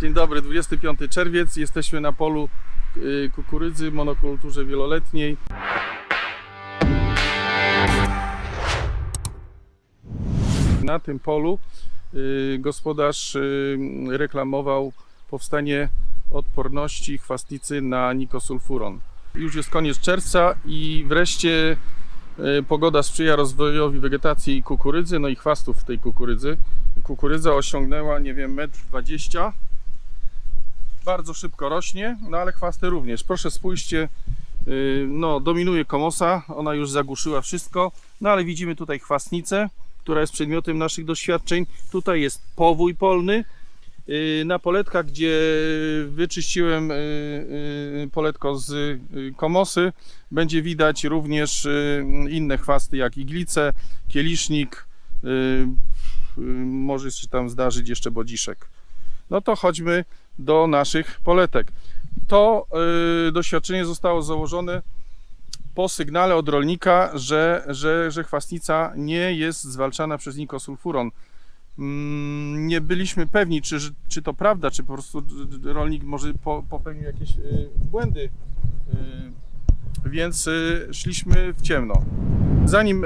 Dzień dobry, 25 czerwiec. Jesteśmy na polu y, kukurydzy, monokulturze wieloletniej. Na tym polu y, gospodarz y, reklamował powstanie odporności chwastnicy na nikosulfuron. Już jest koniec czerwca i wreszcie pogoda sprzyja rozwojowi wegetacji kukurydzy, no i chwastów tej kukurydzy. Kukurydza osiągnęła, nie wiem, metr 20 bardzo szybko rośnie, no ale chwasty również. Proszę spójrzcie, yy, no dominuje komosa, ona już zagłuszyła wszystko, no ale widzimy tutaj chwastnicę, która jest przedmiotem naszych doświadczeń. Tutaj jest powój polny. Yy, Na poletkach, gdzie wyczyściłem yy, poletko z komosy, będzie widać również inne chwasty jak iglice, kielisznik, może się tam zdarzyć jeszcze bodziszek. No to chodźmy do naszych poletek. To y, doświadczenie zostało założone po sygnale od rolnika, że, że, że chwastnica nie jest zwalczana przez nikosulfuron. Mm, Nie byliśmy pewni, czy, czy to prawda, czy po prostu rolnik może po, popełnił jakieś y, błędy, y, więc szliśmy w ciemno. Zanim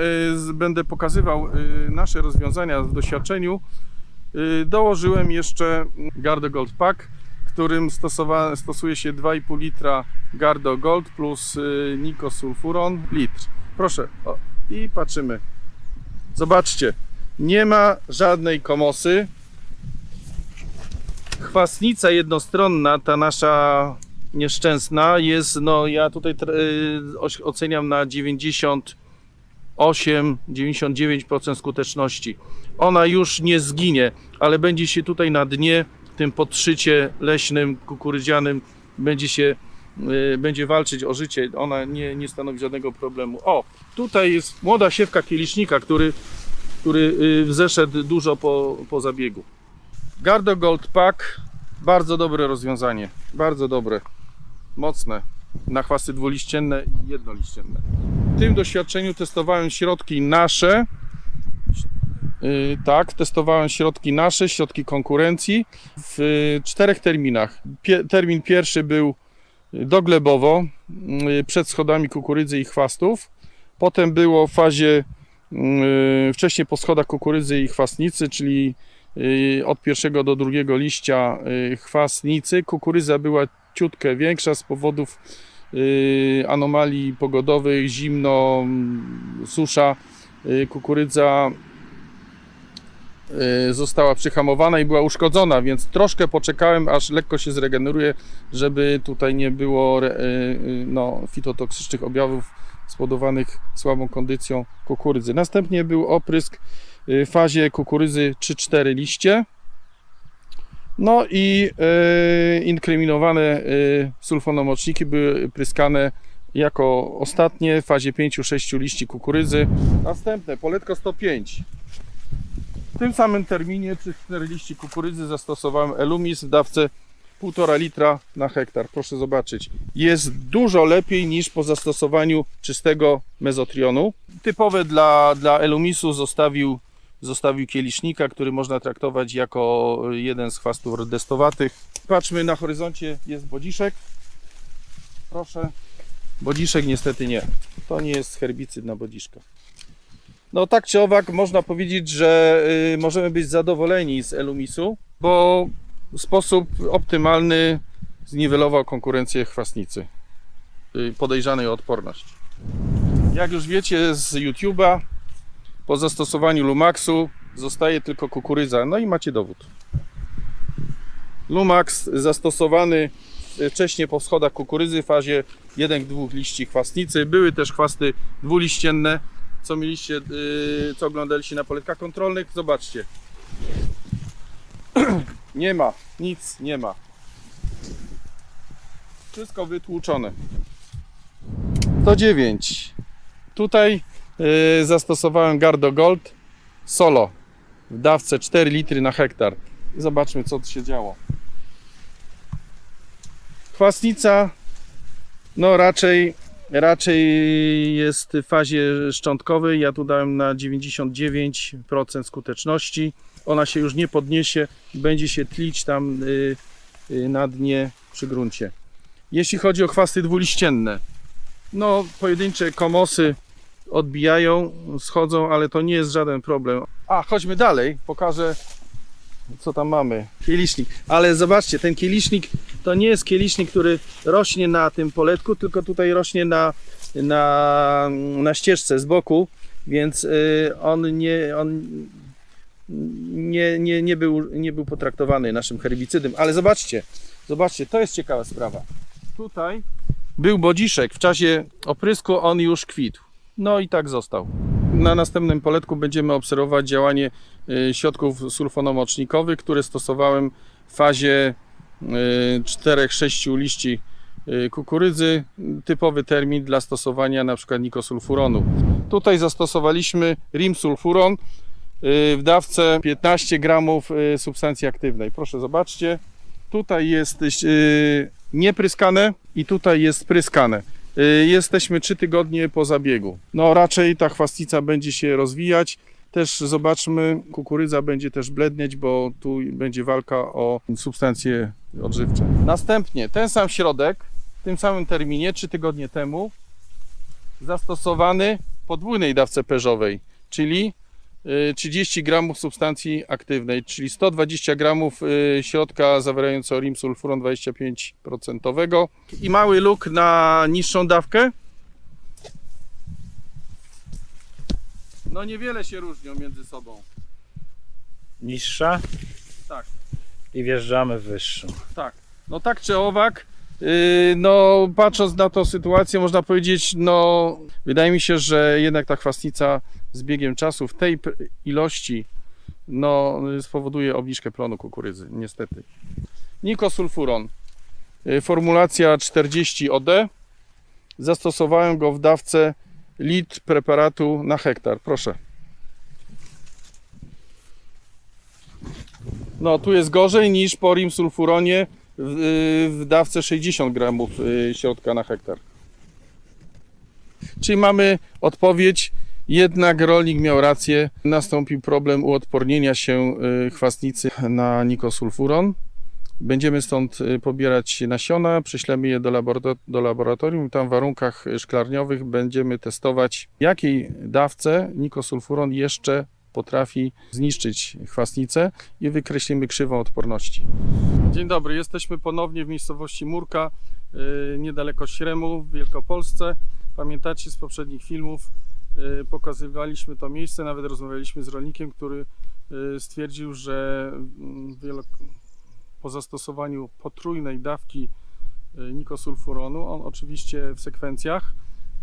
będę pokazywał nasze rozwiązania w doświadczeniu, dołożyłem jeszcze Gardo Gold Pack, którym stosowa- stosuje się 2,5 litra Gardo Gold plus y, Nikosulfuron litr. Proszę, o, i patrzymy. Zobaczcie, nie ma żadnej komosy. Chwastnica jednostronna, ta nasza nieszczęsna, jest, no ja tutaj y, oceniam na 98-99% skuteczności. Ona już nie zginie, ale będzie się tutaj na dnie, tym podszycie leśnym, kukurydzianym, będzie się y, będzie walczyć o życie. Ona nie, nie stanowi żadnego problemu. O, tutaj jest młoda siewka kielisznika, który, który y, zeszedł dużo po, po zabiegu. Gardo Gold Pack, bardzo dobre rozwiązanie. Bardzo dobre. Mocne. Na chwasty dwuliścienne i jednoliścienne. W tym doświadczeniu testowałem środki nasze. Yy, tak, testowałem środki nasze, środki konkurencji w y, czterech terminach. Pie, termin pierwszy był doglebowo, yy, przed schodami kukurydzy i chwastów. Potem było w fazie yy, wcześniej po schodach kukurydzy i chwastnicy, czyli od pierwszego do drugiego liścia chwastnicy. Kukurydza była ciutkę większa z powodów anomalii pogodowych, zimno, susza. Kukurydza została przyhamowana i była uszkodzona, więc troszkę poczekałem, aż lekko się zregeneruje, żeby tutaj nie było re- yy, no, fitotoksycznych objawów spowodowanych słabą kondycją kukurydzy. Następnie był oprysk w fazie kukurydzy 3-4 liście. No i yy, inkryminowane yy, sulfonomoczniki były pryskane jako ostatnie w fazie 5-6 liści kukurydzy. Następne, poletko 105. Tym samym terminie przy 4 liści kukurydzy zastosowałem Elumis w dawce 1,5 litra na hektar. Proszę zobaczyć. Jest dużo lepiej niż po zastosowaniu czystego mezotrionu. Typowe dla, dla Elumisu zostawił, zostawił kielisznika, który można traktować jako jeden z chwastów rodestowatych. Patrzmy na horyzoncie, jest bodziszek. Proszę. Bodziszek niestety nie. To nie jest herbicyd na bodziszka. No tak czy owak można powiedzieć, że y, możemy być zadowoleni z Elumisu, bo w sposób optymalny zniwelował konkurencję chwastnicy y, podejrzanej o odporność. Jak już wiecie z YouTube'a, po zastosowaniu Lumaxu zostaje tylko kukurydza, no i macie dowód. Lumax zastosowany wcześniej po schodach kukurydzy w fazie 1-2 liści chwastnicy. Były też chwasty dwuliścienne, co mieliście, yy, co oglądaliście na poletkach kontrolnych. Zobaczcie. nie ma, nic nie ma. Wszystko wytłuczone. 109. Tutaj yy, zastosowałem Gardo Gold Solo w dawce 4 litry na hektar. Zobaczmy co tu się działo. Chwastnica no raczej, raczej jest w fazie szczątkowej. Ja tu dałem na 99% skuteczności. Ona się już nie podniesie, będzie się tlić tam y, y, na dnie przy gruncie. Jeśli chodzi o chwasty dwuliścienne, no pojedyncze komosy odbijają, schodzą, ale to nie jest żaden problem. A, chodźmy dalej, pokażę co tam mamy. Kielisznik. Ale zobaczcie, ten kielisznik to nie jest kielisznik, który rośnie na tym poletku, tylko tutaj rośnie na, na, na ścieżce z boku, więc y, on nie, on nie, nie, nie, był, nie był potraktowany naszym herbicydem. Ale zobaczcie, zobaczcie, to jest ciekawa sprawa. Tutaj był bodziszek, w czasie oprysku on już kwitł. No i tak został. Na następnym poletku będziemy obserwować działanie środków sulfonomocznikowych, które stosowałem w fazie 4-6 liści y, kukurydzy. Typowy termin dla stosowania np. nikosulfuronu. Tutaj zastosowaliśmy rimsulfuron y, w dawce 15 gramów y, substancji aktywnej. Proszę zobaczcie, tutaj jest y, niepryskane i tutaj jest pryskane. Y, Jesteśmy 3 tygodnie po zabiegu. No raczej ta chwastnica będzie się rozwijać. Też zobaczmy, kukurydza będzie też blednieć, bo tu będzie walka o substancje odżywcze. Następnie ten sam środek w tym samym terminie, 3 tygodnie temu, zastosowany w podwójnej dawce perzowej, czyli y, 30 gramów substancji aktywnej, czyli 120 gramów y, środka zawierającego rimsulfuron 25%. I mały luk na niższą dawkę. No niewiele się różnią między sobą. Niższa Tak. i wjeżdżamy w wyższą. Tak. No tak czy owak, yy, no patrząc na tą sytuację, można powiedzieć, no wydaje mi się, że jednak ta chwastnica z biegiem czasu w tej p- ilości no spowoduje obniżkę plonu kukurydzy, niestety. Nikosulfuron. Yy, Formulacja 40 OD. Zastosowałem go w dawce litr preparatu na hektar. Proszę. No, tu jest gorzej niż po rimsulfuronie w, w dawce 60 gramów y, środka na hektar. Czyli mamy odpowiedź, jednak rolnik miał rację, nastąpił problem uodpornienia się y, chwastnicy na nikosulfuron. Będziemy stąd y, pobierać nasiona, prześlemy je do, do laboratorium tam w warunkach szklarniowych będziemy testować, jakiej dawce nikosulfuron jeszcze potrafi zniszczyć chwastnicę i wykreślimy krzywą odporności. Dzień dobry, jesteśmy ponownie w miejscowości Murka, yy, niedaleko Śremu w Wielkopolsce. Pamiętacie z poprzednich filmów, yy, pokazywaliśmy to miejsce, nawet rozmawialiśmy z rolnikiem, który stwierdził, że mm. Po zastosowaniu potrójnej dawki yy, nikosulfuronu, on oczywiście w sekwencjach,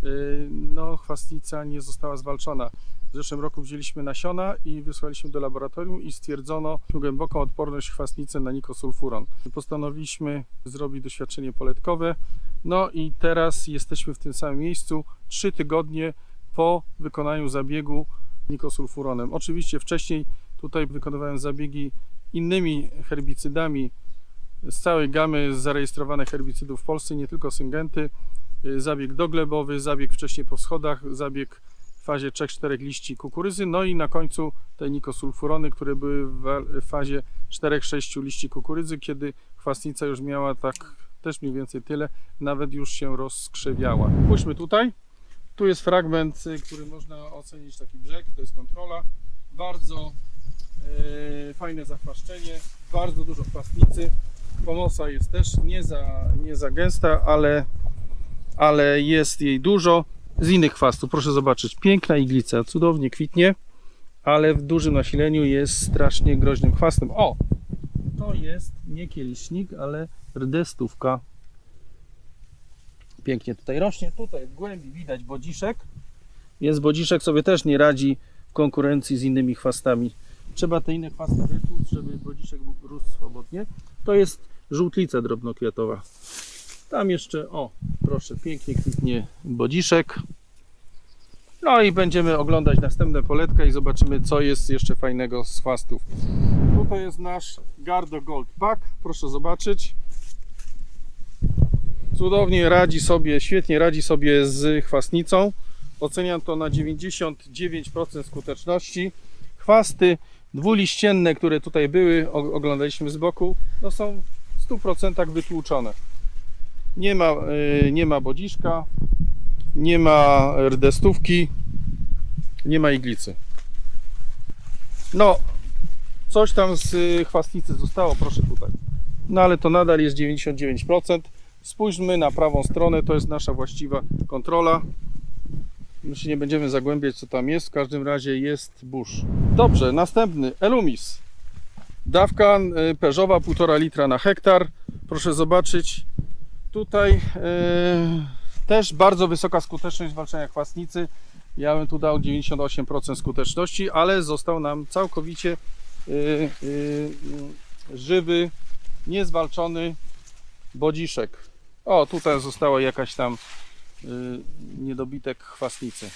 yy, no chwastnica nie została zwalczona. W zeszłym roku wzięliśmy nasiona i wysłaliśmy do laboratorium i stwierdzono głęboką odporność chwastnicy na nikosulfuron. Postanowiliśmy zrobić doświadczenie poletkowe. No i teraz jesteśmy w tym samym miejscu trzy tygodnie po wykonaniu zabiegu nikosulfuronem. Oczywiście wcześniej tutaj wykonywałem zabiegi innymi herbicydami z całej gamy zarejestrowanych herbicydów w Polsce, nie tylko syngenty. Y, Zabieg doglebowy, zabieg wcześniej po schodach, zabieg w fazie 3-4 liści kukurydzy, no i na końcu te nikosulfurony, które były w fazie 4-6 liści kukurydzy, kiedy chwastnica już miała tak też mniej więcej tyle, nawet już się rozkrzewiała. Spójrzmy tutaj. Tu jest fragment, y, który można ocenić taki brzeg, to jest kontrola. Bardzo fajne zachwaszczenie, bardzo dużo chwastnicy. Pomosa jest też nie za, nie za gęsta, ale, ale jest jej dużo. Z innych chwastów, proszę zobaczyć, piękna iglica, cudownie kwitnie, ale w dużym nasileniu jest strasznie groźnym chwastem. O! To jest nie kielisznik, ale rdestówka. Pięknie tutaj rośnie. Tutaj w głębi widać bodziszek, więc bodziszek sobie też nie radzi w konkurencji z innymi chwastami. Trzeba te inne chwasty wytłuc, żeby bodziszek rósł swobodnie. To jest żółtlica drobnokwiatowa. Tam jeszcze, o, proszę, pięknie kwitnie bodziszek. No i będziemy oglądać następne poletka i zobaczymy, co jest jeszcze fajnego z chwastów. Tutaj jest nasz Gardo Gold Pack, proszę zobaczyć. Cudownie radzi sobie, świetnie radzi sobie z chwastnicą. Oceniam to na 99% skuteczności. Chwasty dwuliścienne, które tutaj były, oglądaliśmy z boku, no są w 100% wytłuczone. Nie ma, y, nie ma bodziszka, nie ma rdestówki, nie ma iglicy. No, coś tam z y, chwastnicy zostało, proszę tutaj. No ale to nadal jest 99%. Spójrzmy na prawą stronę, to jest nasza właściwa kontrola. My się nie będziemy zagłębiać, co tam jest. W każdym razie jest burz. Dobrze, następny. Elumis. Dawka y, perzowa 1,5 litra na hektar. Proszę zobaczyć. Tutaj y, też bardzo wysoka skuteczność zwalczania chwastnicy. Ja bym tu dał 98% skuteczności, ale został nam całkowicie y, żywy, niezwalczony bodziszek. O, tutaj została jakaś tam niedobitek chwastnicy.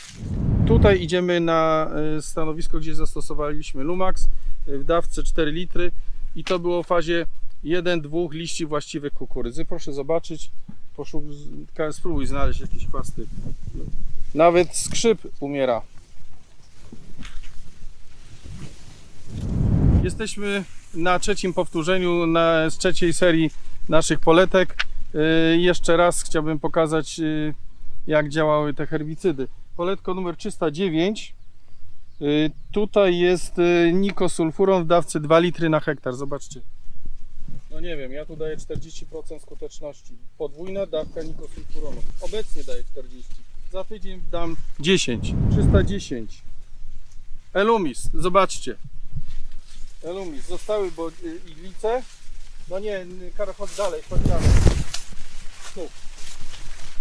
Tutaj idziemy na y, stanowisko, gdzie zastosowaliśmy Lumax y, w dawce 4 litry i to było w fazie 1-2 liści właściwych kukurydzy. Proszę zobaczyć, poszukaj, spróbuj znaleźć jakieś chwasty. Nawet skrzyp umiera. Jesteśmy na trzecim powtórzeniu na, z trzeciej serii naszych poletek. Y, jeszcze raz chciałbym pokazać, y, jak działały te herbicydy. Poletko numer 309. Y, tutaj jest y, nikosulfuron w dawce 2 litry na hektar. Zobaczcie. No nie wiem, ja tu daję 40% skuteczności. Podwójna dawka nikosulfuronu. Obecnie daję 40. Za tydzień dam 10. 310. Elumis, zobaczcie. Elumis, zostały bo, y, iglice. No nie, Karol, dalej, chodź dalej. Tu.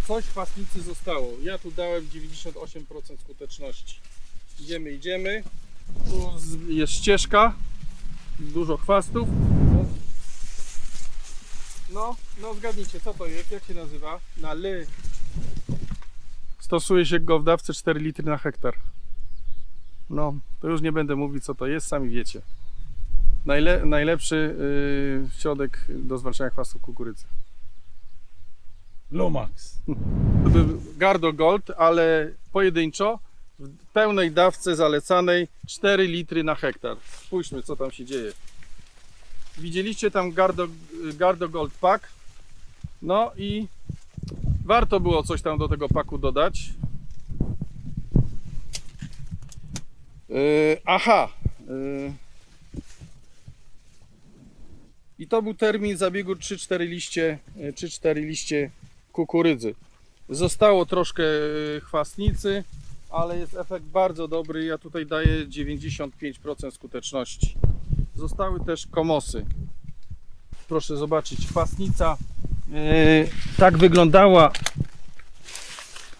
Coś w chwastnicy zostało. Ja tu dałem 98% skuteczności. Idziemy, idziemy. Tu jest ścieżka. Dużo chwastów. No, no, no zgadnijcie, co to jest, jak się nazywa? Na ly. Stosuje się go w dawce 4 litry na hektar. No, to już nie będę mówić co to jest, sami wiecie. Najle, najlepszy yy, środek do zwalczania chwastu kukurydzy. Lumax. Gardo Gold, ale pojedynczo w pełnej dawce zalecanej 4 litry na hektar. Spójrzmy co tam się dzieje. Widzieliście tam Gardo, Gardo Gold Pack. No i warto było coś tam do tego paku dodać. Yy, aha. Yy. I to był termin zabiegu 3-4 liście, yy, 3-4 liście kukurydzy. Zostało troszkę y, chwastnicy, ale jest efekt bardzo dobry. Ja tutaj daję 95% skuteczności. Zostały też komosy. Proszę zobaczyć, chwastnica yy, tak wyglądała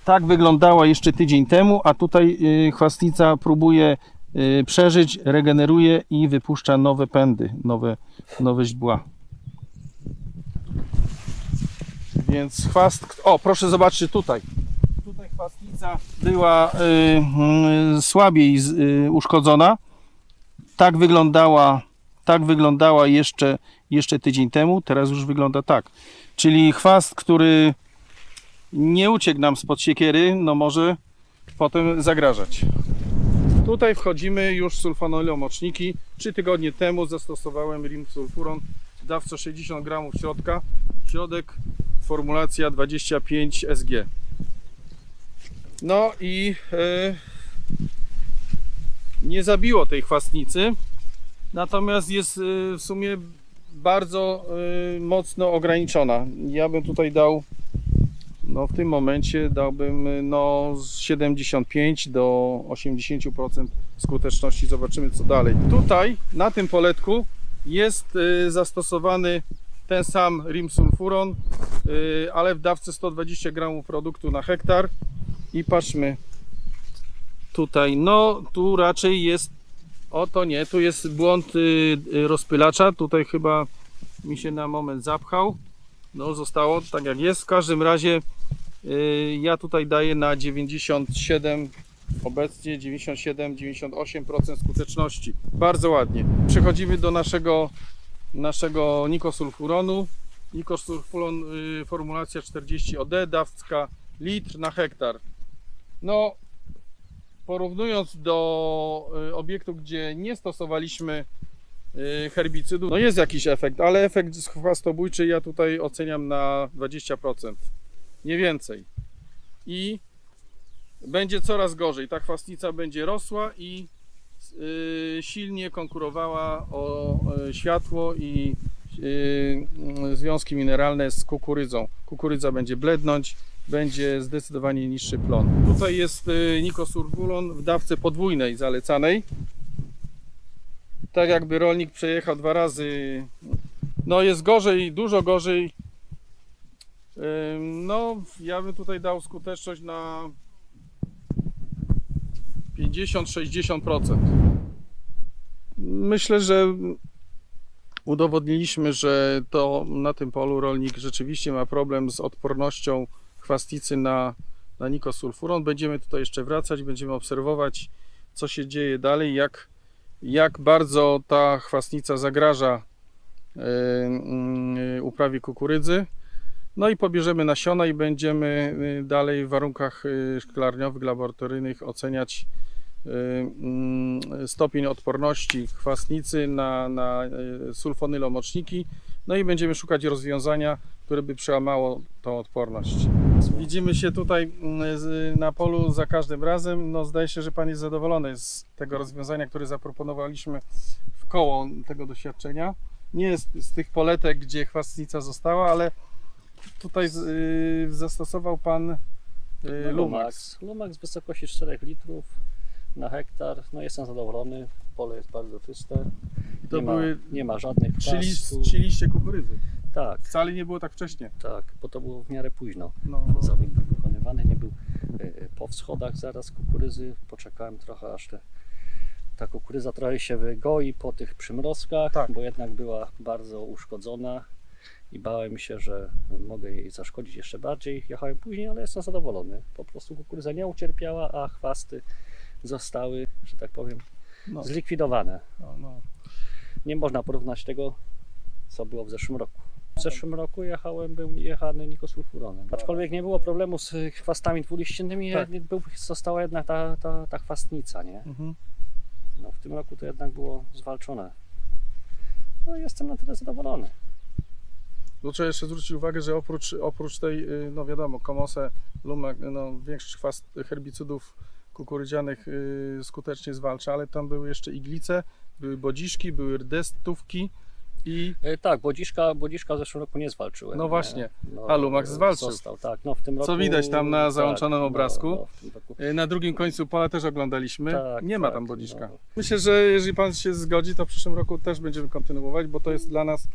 tak wyglądała jeszcze tydzień temu, a tutaj yy, chwastnica próbuje przeżyć, regeneruje i wypuszcza nowe pędy, nowe, nowe źdźbła. Więc chwast. O, proszę zobaczcie tutaj. Tutaj chwastnica była y, y, słabiej y, uszkodzona. Tak wyglądała, tak wyglądała jeszcze, jeszcze tydzień temu. Teraz już wygląda tak. Czyli chwast, który nie uciekł nam spod siekiery, no może potem zagrażać. Tutaj wchodzimy już sulfonolomoczniki. Trzy tygodnie temu zastosowałem rim sulfuron w dawce 60 gramów środka. Środek formulacja 25 SG. No i e, nie zabiło tej chwastnicy, natomiast jest e, w sumie bardzo e, mocno ograniczona. Ja bym tutaj dał, no w tym momencie dałbym no z 75 do 80% skuteczności. Zobaczymy co dalej. Tutaj na tym poletku jest zastosowany ten sam rimsulfuron, yy, ale w dawce 120 gramów produktu na hektar. I patrzmy tutaj, no tu raczej jest, o to nie, tu jest błąd yy, yy, rozpylacza, tutaj chyba mi się na moment zapchał. No zostało tak jak jest, w każdym razie ja tutaj daję na 97 obecnie 97-98% skuteczności. Bardzo ładnie. Przechodzimy do naszego naszego nikosulfuronu. Nikosulfuron y, formulacja 40 OD, dawka litr na hektar. No, porównując do y, obiektu, gdzie nie stosowaliśmy y, herbicydu. No jest jakiś efekt, ale efekt chwastobójczy ja tutaj oceniam na 20%. Nie więcej. I będzie coraz gorzej. Ta chwastnica będzie rosła i silnie konkurowała o y, światło i y, związki mineralne z kukurydzą. Kukurydza będzie blednąć, będzie zdecydowanie niższy plon. Tutaj jest y, nikosurgulon w dawce podwójnej zalecanej. Tak jakby rolnik przejechał dwa razy. No jest gorzej, dużo gorzej. No, ja bym tutaj dał skuteczność na 50-60%. Myślę, że udowodniliśmy, że to na tym polu rolnik rzeczywiście ma problem z odpornością chwastnicy na, na nikosulfuron. Będziemy tutaj jeszcze wracać, będziemy obserwować, co się dzieje dalej, jak, jak bardzo ta chwastnica zagraża y, y, uprawie kukurydzy. No i pobierzemy nasiona i będziemy y, dalej w warunkach y, szklarniowych, laboratoryjnych oceniać stopień odporności chwastnicy na, na y, sulfonylomoczniki. No i będziemy szukać rozwiązania, które by przełamało tą odporność. Widzimy się tutaj mm, z- na polu za każdym razem. No zdaje się, że Pan jest zadowolony z tego rozwiązania, które zaproponowaliśmy w koło tego doświadczenia. Nie jest z tych poletek, gdzie chwastnica została, ale tutaj z- y, zastosował Pan y, Lumax. Lumax. Lumax w wysokości 4 litrów na hektar. No jestem zadowolony. Pole jest bardzo czyste. To nie, były ma, nie ma żadnych trzy, lis- kwastów. trzy liście kukurydzy. Tak, Wcale nie było tak wcześnie. tak, bo to było w miarę późno. No, Zabieg był wykonywany, nie był e, e, po wschodach zaraz kukurydzy. Poczekałem trochę, aż te, ta kukurydza trochę się wygoi po tych przymrozkach, Tak. bo jednak była bardzo uszkodzona i bałem się, że mogę jej zaszkodzić jeszcze bardziej. Jechałem później, ale jestem zadowolony. Po prostu kukurydza nie ucierpiała, a chwasty zostały, że tak powiem, no, zlikwidowane. no, no. Nie można porównać tego, co było w zeszłym roku. W zeszłym roku jechałem, był jechany nikosulfuronem. Aczkolwiek nie było problemu z chwastami dwuliściennymi, Tak. tak. był, została jednak ta, ta, ta chwastnica, nie? Mhm. No, w tym roku to jednak było zwalczone. No jestem na tyle zadowolony. Tu trzeba jeszcze zwrócić uwagę, że oprócz, oprócz tej, y, no wiadomo, komosę, lumak, no większość chwast herbicydów kukurydzianych y, skutecznie zwalcza, ale tam były jeszcze iglice, były bodziszki, były rdestówki i E, tak, bodziszka, bodziszka w zeszłym roku nie zwalczyłem. No nie? właśnie. No, A Lumax zwalczył. Został, tak. No, w tym roku, Co widać tam na załączonym tak, obrazku? No, no, na drugim końcu pola też oglądaliśmy. Tak, Nie ma tak, tam bodziszka. no. Myślę, że jeżeli Pan się zgodzi, to w przyszłym roku też będziemy kontynuować, bo to jest dla nas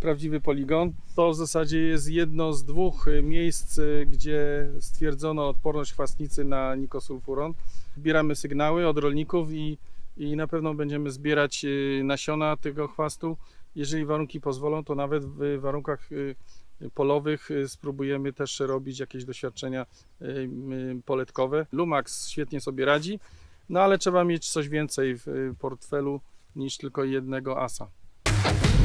prawdziwy poligon. To w zasadzie jest jedno z dwóch y, miejsc, y, gdzie stwierdzono odporność chwastnicy na nikosulfuron. Zbieramy sygnały od rolników i, i na pewno będziemy zbierać y, nasiona tego chwastu. Jeżeli warunki pozwolą, to nawet w warunkach y, polowych y, spróbujemy też robić jakieś doświadczenia y, y, poletkowe. Lumax świetnie sobie radzi, no ale trzeba mieć coś więcej w y, portfelu niż tylko jednego asa.